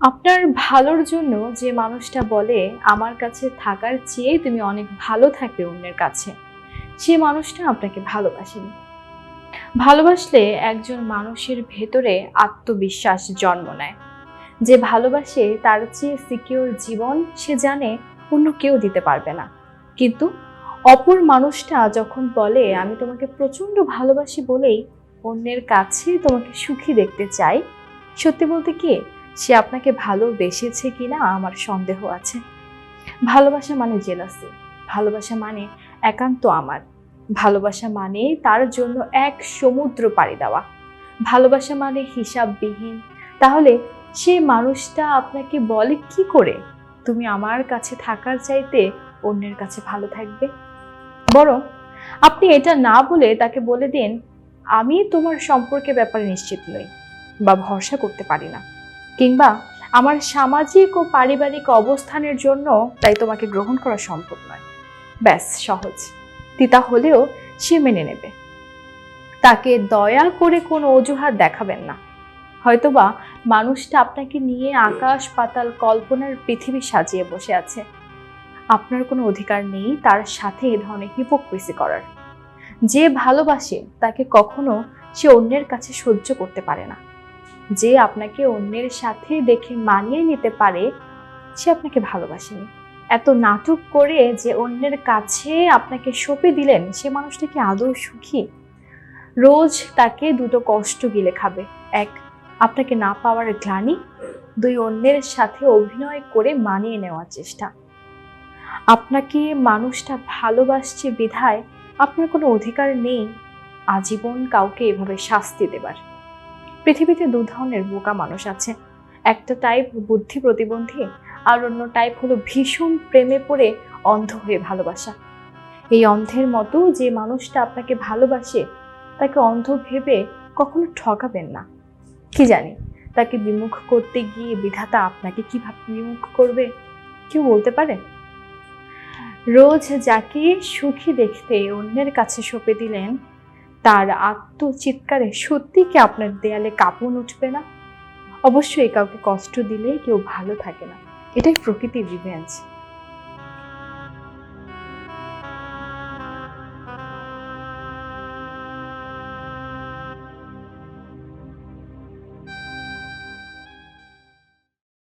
আপনার ভালোর জন্য যে মানুষটা বলে, আমার কাছে থাকার চেয়ে তুমি অনেক ভালো থাকবে অন্যের কাছে, সে মানুষটা আপনাকে ভালোবাসেনি। ভালোবাসলে একজন মানুষের ভেতরে আত্মবিশ্বাস জন্ম নেয়। যে ভালোবাসে তার চেয়ে সিকিউর জীবন সে জানে অন্য কেউ দিতে পারবে না। কিন্তু অপর মানুষটা যখন বলে, আমি তোমাকে প্রচণ্ড ভালোবাসি বলেই অন্যের কাছে তোমাকে সুখী দেখতে চাই, সত্যি বলতে কি সে আপনাকে ভালোবেসেছে কিনা আমার সন্দেহ আছে। ভালোবাসা মানে জেলাসি ভালোবাসা মানে একান্ত আমার। ভালোবাসা মানে তার জন্য এক সমুদ্র পাড়ি দেওয়া। ভালোবাসা মানে হিসাববিহীন। তাহলে সে মানুষটা আপনাকে বলে কি করে? তুমি আমার কাছে থাকার চাইতে অন্যের কাছে ভালো থাকবে। বরং আপনি এটা না বলে তাকে বলে দিন, আমি তোমার সম্পর্কে ব্যাপারে নিশ্চিত নই বা ভরসা করতে পারি না। কিংবা আমার সামাজিক ও পারিবারিক অবস্থানের জন্য তাই তোমাকে গ্রহণ করা সম্ভব নয়। ব্যাস, সহজ। তিতা হলেও সে মেনে নেবে। তাকে দয়া করে কোনো অজুহাত দেখাবেন না। হয়তোবা মানুষটা আপনাকে নিয়ে আকাশ পাতাল কল্পনার পৃথিবী সাজিয়ে বসে আছে। আপনার কোনো অধিকার নেই তার সাথে এ ধরনের হিপোক্রেসি করার। যে ভালোবাসে তাকে কখনো সে অন্যের কাছে সহ্য করতে পারে না। যে আপনাকে অন্যের সাথে দেখে মানিয়ে নিতে পারে, সে আপনাকে ভালোবাসেনি। এত নাটক করে যে অন্যের কাছে আপনাকে সঁপে দিলেন, সে মানুষটা কি আদৌ সুখী? রোজ তাকে দুটো কষ্ট গিলে খাবে। এক, আপনাকে না পাওয়ার গ্লানি। দুই, অন্যের সাথে অভিনয় করে মানিয়ে নেওয়ার চেষ্টা। আপনাকে মানুষটা ভালোবাসছে বিধায় আপনার কোনো অধিকার নেই। আজীবন কাউকে এভাবে শাস্তি দেবার। পৃথিবীতে দু ধরনের বোকা মানুষ আছে। একটা টাইপ বুদ্ধি প্রতিবন্ধী, আর অন্য টাইপ হলো ভীষণ প্রেমে পড়ে অন্ধ হয়ে ভালোবাসা। এই অন্ধের মতো যে মানুষটা আপনাকে ভালোবাসে, তাকে অন্ধ ভেবে কখনো ঠকাবেন না। কি জানি, তাকে বিমুখ করতে গিয়ে বিধাতা আপনাকে কীভাবে বিমুখ করবে? কেউ বলতে পারে? রোজ যাকে সুখী দেখতে অন্যের কাছে সঁপে দিলেন তার আত্মচিৎকারে সত্যি কি আপনার দেয়ালে কাঁপন উঠবে না? অবশ্যই কাউকে কষ্ট দিলে কেউ ভালো থাকে না। এটাই প্রকৃতির রিভেঞ্জ